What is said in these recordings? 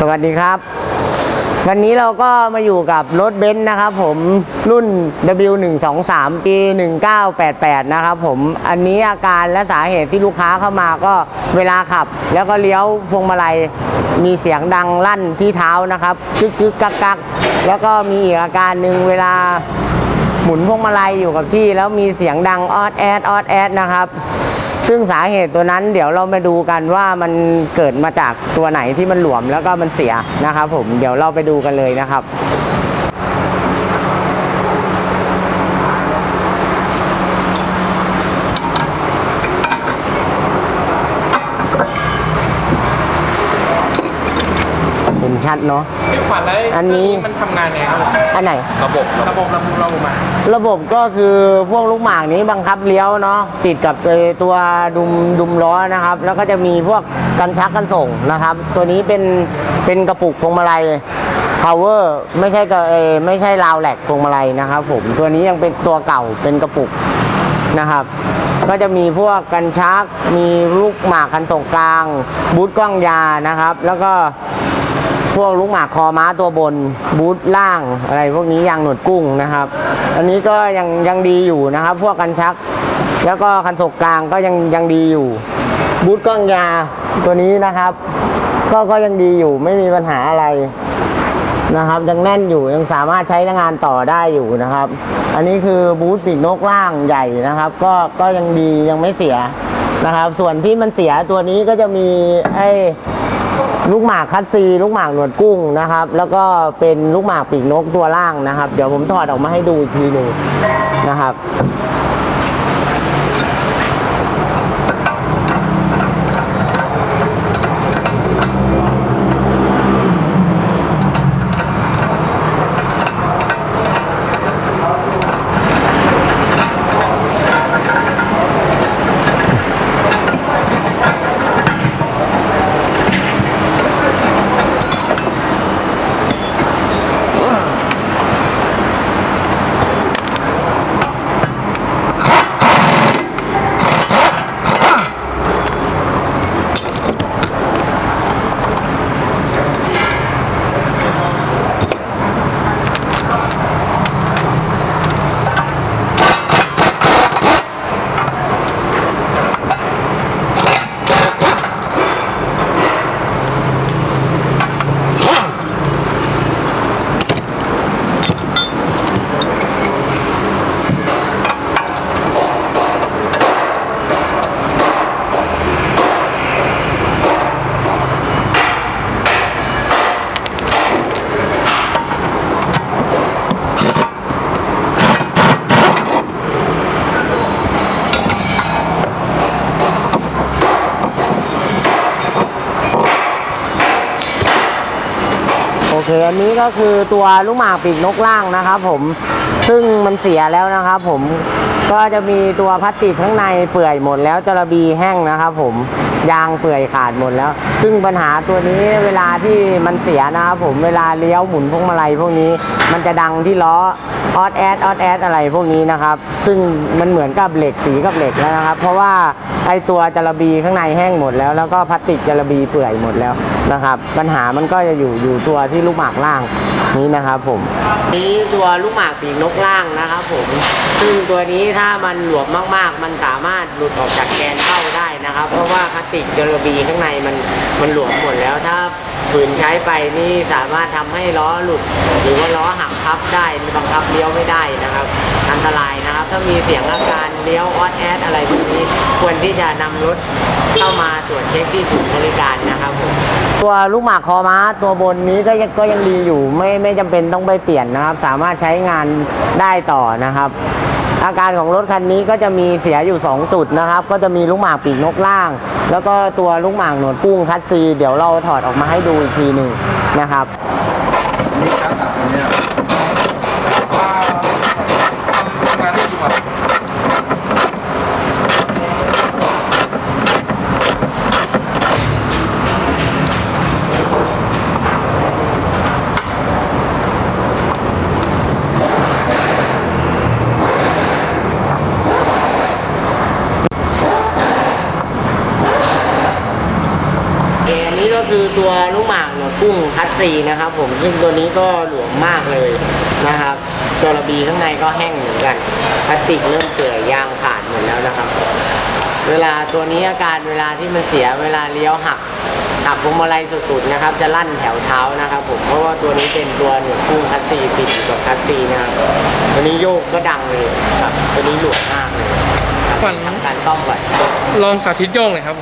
สวัสดีครับ วันนี้เราก็มาอยู่กับรถเบนซ์นะครับผมรุ่น W123 ปี1988 นะครับผมอันนี้อาการและสาเหตุที่ลูกค้าเข้ามาก็เวลาขับ แล้วก็เลี้ยวพวงมาลัยมีเสียงดังลั่นที่เท้านะครับกึกกึกกักกักแล้วก็มีอีกอาการหนึ่งเวลา หมุนพวงมาลัยอยู่กับที่ แล้วมีเสียงดังออดแอดออดแอดนะครับ ซึ่งสาเหตุตัวนั้นเดี๋ยวเรามาดูกันว่ามันเกิดมาจากตัวไหนที่มันหลวมแล้วก็มันเสียนะครับผมเดี๋ยวเราไปดูกันเลยนะครับ ชัดเนาะ พี่ขวัญแล้วอันนี้มันทำงานไงครับอันไหน ระบบระบบระบบเรามาระบบก็คือพวกลูกหมากนี้บังคับเลี้ยวเนาะติดกับไอ้ตัวดุมดุมล้อนะครับ แล้วก็จะมีพวกกันชักกันส่งนะครับ ตัวนี้เป็นเป็นกระปุกพวงมาลัย power ไม่ใช่กระเอ่อไม่ใช่ราวแหลกพวงมาลัยนะครับ ผมตัวนี้ยังเป็นตัวเก่าเป็นกระปุกนะครับ ก็จะมีพวกกันชักมีลูกหมากกันส่งกลาง บูทกล้องยานะครับ แล้วก็ พวกลูกหมากคอม้าตัวบนบูทล่างอะไรพวกนี้ยางหนวดกุ้งนะครับ อันนี้ก็ยังยังดีอยู่นะครับ พวกกันชัก แล้วก็คันศกกลางก็ยังยังดีอยู่บูทกล้องยาตัวนี้นะครับ ก็ก็ยังดีอยู่ไม่มีปัญหาอะไรนะครับยังแน่นอยู่ยังสามารถใช้งานต่อได้อยู่นะครับ อันนี้คือบูทปีกนกล่างใหญ่นะครับ ก็ก็ยังดียังไม่เสียนะครับ ส่วนที่มันเสียตัวนี้ก็จะมีไอ้ ลูกหมากคัตซี ลูกหมากหนวดกุ้งนะครับ แล้วก็เป็นลูกหมากปีกนกตัวล่างนะครับ เดี๋ยวผมถอดออกมาให้ดูอีกทีหนึ่งนะครับ อเคอันนี้ก็คือตัวลูกหมากปีกนกล่างนะครับผมซึ่งมันเสียแล้วนะครับผมก็จะมีตัวพลาสติกข้างในเปื่อยหมดแล้วจระบีแห้งนะครับผมยางเปื่อยขาดหมดแล้ว ซึ่งปัญหาตัวนี้เวลาที่มันเสียนะครับผมเวลาเลี้ยวหมุนพวงมาลัยพวกนี้ มันจะดังที่ล้อ ออดแอดออดแอดอะไรพวกนี้นะครับ ซึ่งมันเหมือนกับเหล็กสีกับเหล็กแล้วนะครับ เพราะว่าไอตัวจระบีข้างในแห้งหมดแล้ว แล้วก็พลาสติกจระบีเปื่อยหมดแล้วนะครับ ปัญหามันก็จะอยู่อยู่ตัวที่ลูกหมากล่างนี้นะครับผมนี้ตัวลูกหมากปีกนกล่างนะครับผมซึ่งตัวนี้ถ้ามันหลวมมากๆ มันสามารถหลุดออกจากแกนเข้าได้นะครับ เพราะว่าพลาสติกจระบีข้างในมันมันหลวมหมดแล้วถ้าฝืนใช้ไปนี่สามารถทำให้ล้อหลุด หรือว่าล้อหักพับได้บังคับเลี้ยวไม่ได้นะครับ อันตรายนะครับ ถ้ามีเสียงอาการเลี้ยวออดแอดอะไรพวกนี้ควรที่จะนำรถเข้ามาตรวจเช็คที่ศูนย์บริการนะครับผมตัวลูกหมากคอม้าตัวบนนี้ก็ยังก็ยังดีอยู่ไม่ไม่จำเป็นต้องไปเปลี่ยนนะครับ สามารถใช้งานได้ต่อนะครับ อาการของรถคันนี้ก็จะมีเสียอยู่ 2 จุดนะครับ ก็จะมีลูกหมากปีกนกล่าง แล้วก็ตัวลูกหมากหนวดกุ้งคัตซี เดี๋ยวเราถอดออกมาให้ดูอีกทีหนึ่งนะครับ ลูกหมากหนวดกุ้งคัตซีนะครับ ผมซึ่งตัวนี้ก็หลวมมากเลยนะครับ ตัวระบีข้างในก็แห้งเหมือนกันพลาสติกเริ่มเปื่อยยางขาดหมดแล้วนะครับ เวลาตัวนี้อาการเวลาที่มันเสียเวลาเลี้ยวหักหักพวงมาลัยสุดๆนะครับ จะลั่นแถวเท้านะครับ ผมเพราะว่าตัวนี้เป็นตัวหนูกุ้งคัตซีติดอยู่กับคัตซีนะครับตัวนี้โยกก็ดังเลยครับตัวนี้หลวมมากเลยครับฝันทำการซ่อมก่อนลองสาธิตโยกหน่อยครับ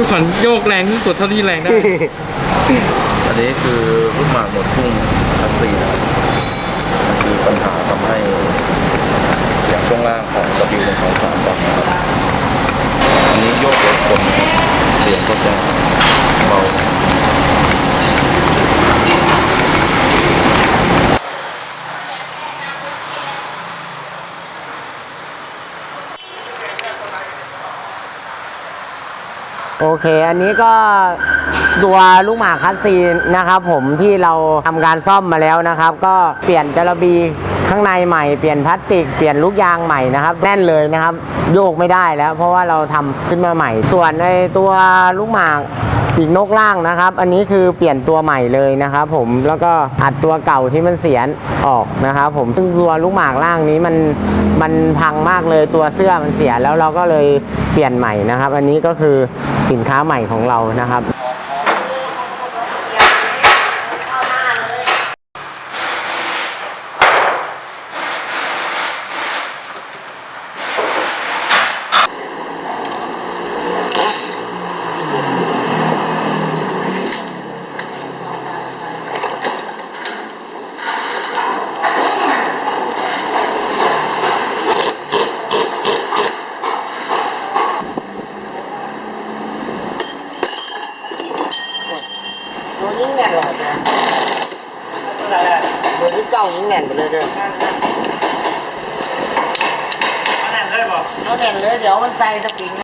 ทุกคนโยกแรงที่สุดเท่าที่แรงได้ อันนี้คือลูกหมากหมดพุ่งคาสีนะครับมันคือปัญหาทำให้เสียงช่วงล่างของสบิวในของสามดังนะครับอันนี้โยกรถคนเสียงก็จะเบา โอ เค อันนี้ก็ตัวลูกหมากคัสซีนะครับผมที่เราทำการซ่อมมาแล้วนะครับ ก็เปลี่ยนจระบีข้างในใหม่เปลี่ยนพลาสติกเปลี่ยนลูกยางใหม่นะครับแน่นเลยนะครับ โยกไม่ได้แล้ว เพราะว่าเราทำขึ้นมาใหม่ ส่วนในตัวลูกหมาก ปีกนกล่างนะครับ อันนี้คือเปลี่ยนตัวใหม่เลยนะครับ ผมแล้วก็อัดตัวเก่าที่มันเสียออกนะครับ ผมซึ่งตัวลูกหมากล่างนี้มันมันพังมากเลยตัวเสื้อมันเสียแล้วเราก็เลยเปลี่ยนใหม่นะครับ อันนี้ก็คือสินค้าใหม่ของเรานะครับ ตัวยิ่งแน่นเลยนะตัวที่เก้ายิ่งแน่นไป เลยเด้อแน่นเลยบอกเอาแน่นเลยเดี๋ยวมันใส่สปริง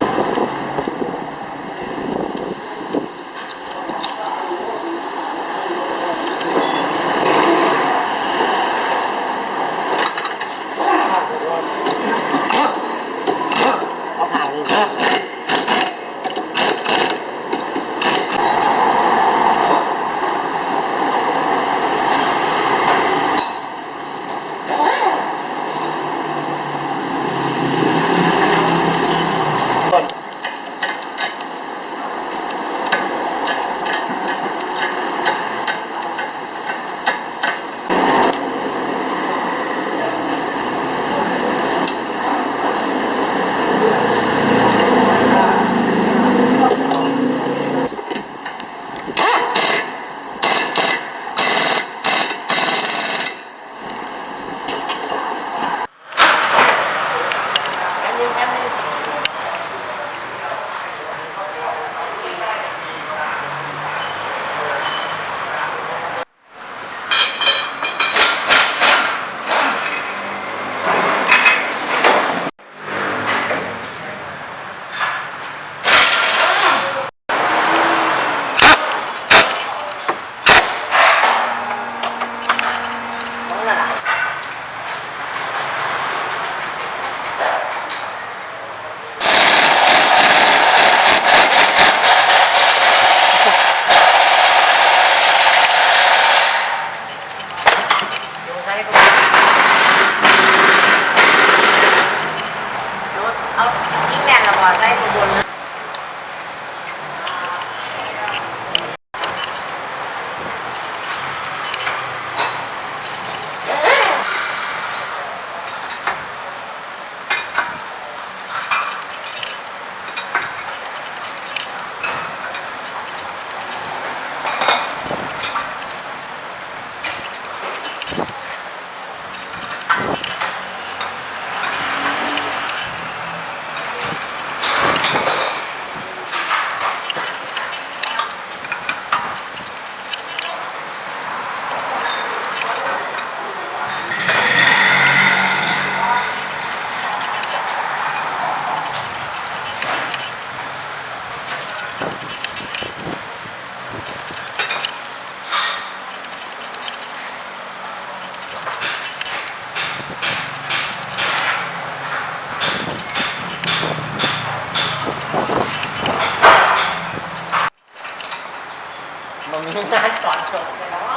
ผมมีงานก่อนจบเลยนะว่า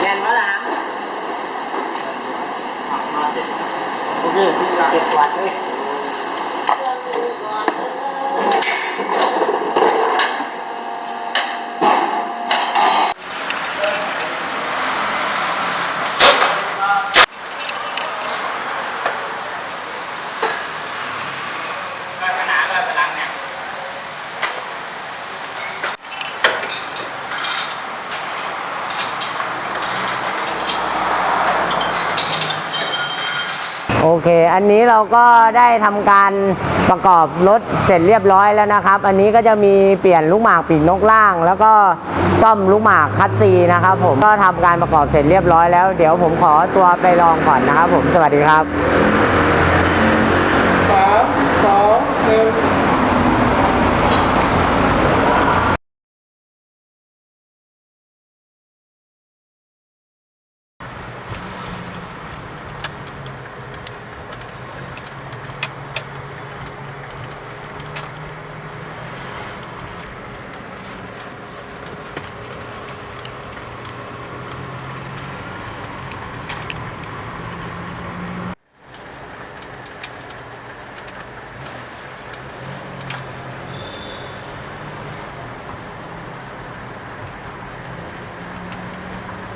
แน่นวะล่ะโอเคเก็บกวาดเลย ก็ขนาดก็กำลังเนี่ย โอ เค อันนี้เราก็ได้ทำการประกอบรถเสร็จเรียบร้อยแล้วนะครับ อันนี้ก็จะมีเปลี่ยนลูกหมากปีกนกล่าง แล้วก็ซ่อมลูกหมากคัตซีนะครับผมก็ทำการประกอบเสร็จเรียบร้อยแล้ว เดี๋ยวผมขอตัวไปลองก่อนนะครับผมสวัสดีครับสามสองหนึ่ง